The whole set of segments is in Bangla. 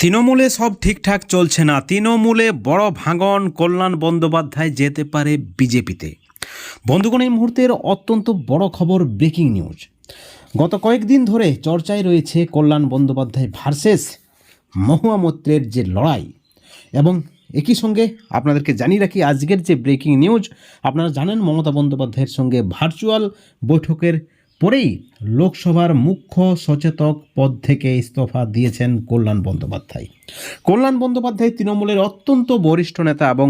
তৃণমূলে সব ঠিকঠাক চলছে না। তৃণমূলে বড় ভাঙন কল্যাণ বন্দ্যোপাধ্যায় যেতে পারে বিজেপিতে। বন্ধুগণ, এই মুহূর্তের অত্যন্ত বড় খবর ব্রেকিং নিউজ। গত কয়েকদিন ধরে চর্চায় রয়েছে কল্যাণ বন্দ্যোপাধ্যায় ভার্সেস মহুয়া মৈত্রের যে লড়াই এবং একই সঙ্গে আপনাদেরকে জানিয়ে রাখি, আজকের যে ব্রেকিং নিউজ, আপনারা জানেন মমতা বন্দ্যোপাধ্যায়ের সঙ্গে ভার্চুয়াল বৈঠকের পরেই লোকসভার মুখ্য সচেতক পদ থেকে ইস্তফা দিয়েছেন কল্যাণ বন্দ্যোপাধ্যায়। কল্যাণ বন্দ্যোপাধ্যায় তৃণমূলের অত্যন্ত বরিষ্ঠ নেতা এবং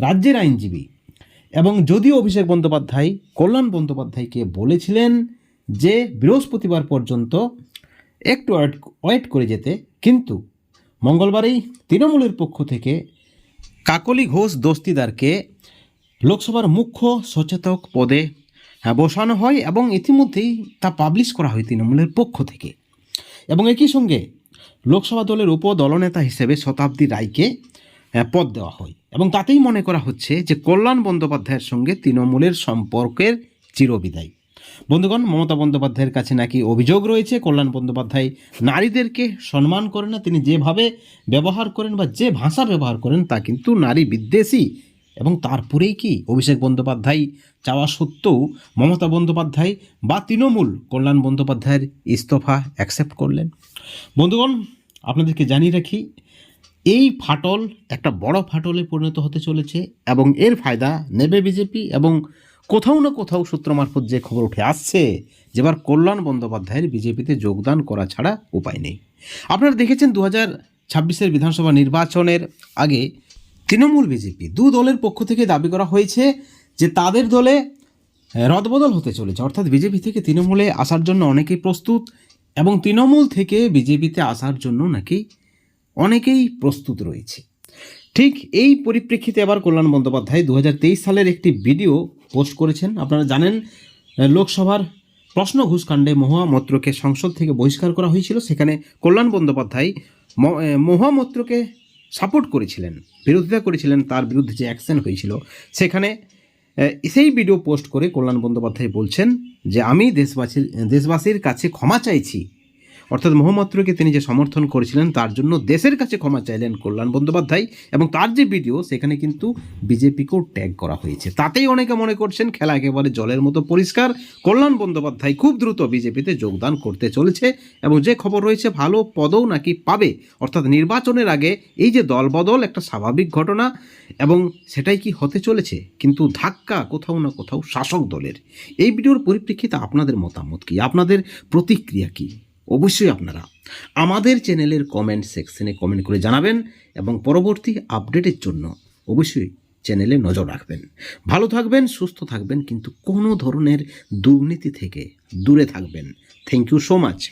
রাজ্যের আইনজীবী। এবং যদিও অভিষেক বন্দ্যোপাধ্যায় কল্যাণ বন্দ্যোপাধ্যায়কে বলেছিলেন যে বৃহস্পতিবার পর্যন্ত একটু ওয়েট করে যেতে, কিন্তু মঙ্গলবারেই তৃণমূলের পক্ষ থেকে কাকলি ঘোষ দস্তিদারকে লোকসভার মুখ্য সচেতক পদে বসানো হয় এবং ইতিমধ্যেই তা পাবলিশ করা হয় তৃণমূলের পক্ষ থেকে। এবং একই সঙ্গে লোকসভা দলের উপ দলনেতা হিসেবে শতাব্দী রায়কে আহ, পদ দেওয়া হয়। এবং তাতেই মনে করা হচ্ছে যে কল্যাণ বন্দ্যোপাধ্যায়ের সঙ্গে তৃণমূলের সম্পর্কের চিরবিদায়। বন্ধুগণ মমতা বন্দ্যোপাধ্যায়ের কাছে নাকি অভিযোগ রয়েছে কল্যাণ বন্দ্যোপাধ্যায় নারীদেরকে সম্মান করেন না তিনি যেভাবে ব্যবহার করেন বা যে ভাষা ব্যবহার করেন তা কিন্তু নারী বিদ্বেষী এবং তারপরেই কি অভিষেক বন্দ্যোপাধ্যায় চাওয়া সত্ত্বেও মমতা বন্দ্যোপাধ্যায় বা তৃণমূল কল্যাণ বন্দ্যোপাধ্যায়ের ইস্তফা অ্যাকসেপ্ট করলেন। বন্ধুগণ, আপনাদেরকে জানিয়ে রাখি, এই ফাটল একটা বড় ফাটলে পরিণত হতে চলেছে এবং এর ফায়দা নেবে বিজেপি এবং কোথাও না কোথাও সূত্র মারফত যে খবর উঠে আসছে, যেবার কল্যাণ বন্দ্যোপাধ্যায়ের বিজেপিতে যোগদান করা ছাড়া উপায় নেই। আপনারা দেখেছেন দু হাজার ছাব্বিশের বিধানসভা নির্বাচনের আগে তৃণমূল বিজেপি দু দলের পক্ষ থেকে দাবি করা হয়েছে যে তাদের দলে রদবদল হতে চলেছে। অর্থাৎ বিজেপি থেকে তৃণমূলে আসার জন্য অনেকেই প্রস্তুত এবং তৃণমূল থেকে বিজেপিতে আসার জন্য নাকি অনেকেই প্রস্তুত রয়েছে। ঠিক এই পরিপ্রেক্ষিতে আবার কল্যাণ বন্দ্যোপাধ্যায় দু হাজার তেইশ সালের একটি ভিডিও পোস্ট করেছেন। আপনারা জানেন লোকসভার প্রশ্ন ঘুষকাণ্ডে মহুয়া মৈত্রকে সংসদ থেকে বহিষ্কার করা হয়েছিল। সেখানে কল্যাণ বন্দ্যোপাধ্যায় ম- আহ, মহুয়া মৈত্রকে সাপোর্ট করেছিলেন, বিরোধিতা করেছিলেন, তার বিরুদ্ধে যে অ্যাকশন হয়েছিল, সেখানে সেই ভিডিও পোস্ট করে কল্যাণ বন্দ্যোপাধ্যায় বলছেন যে, আমি দেশবাসীর দেশবাসীর কাছে ক্ষমা চাইছি অর্থাৎ মোহাম্মদকে তিনি যে সমর্থন করেছিলেন, তার জন্য দেশের কাছে ক্ষমা চাইলেন কল্যাণ বন্দ্যোপাধ্যায় এবং তার যে ভিডিও, সেখানে কিন্তু বিজেপিকেও ট্যাগ করা হয়েছে। তাতেই অনেকে মনে করছেন খেলা একেবারে জলের মতো পরিষ্কার। কল্যাণ বন্দ্যোপাধ্যায় খুব দ্রুত বিজেপিতে যোগদান করতে চলেছে এবং যে খবর রয়েছে, ভালো পদও নাকি পাবে। অর্থাৎ নির্বাচনের আগে এই যে দলবদল একটা স্বাভাবিক ঘটনা এবং সেটাই কি হতে চলেছে? কিন্তু ধাক্কা কোথাও না কোথাও শাসক দলের। এই ভিডিওর পরিপ্রেক্ষিতে আপনাদের মতামত কি? আপনাদের প্রতিক্রিয়া কি? অবশ্যই আপনারা আমাদের চ্যানেলের কমেন্ট সেকশনে কমেন্ট করে জানাবেন এবং পরবর্তী আপডেটের জন্য অবশ্যই চ্যানেলে নজর রাখবেন। ভালো থাকবেন, সুস্থ থাকবেন, কিন্তু কোনো ধরনের দুর্নীতি থেকে দূরে থাকবেন। Thank you so much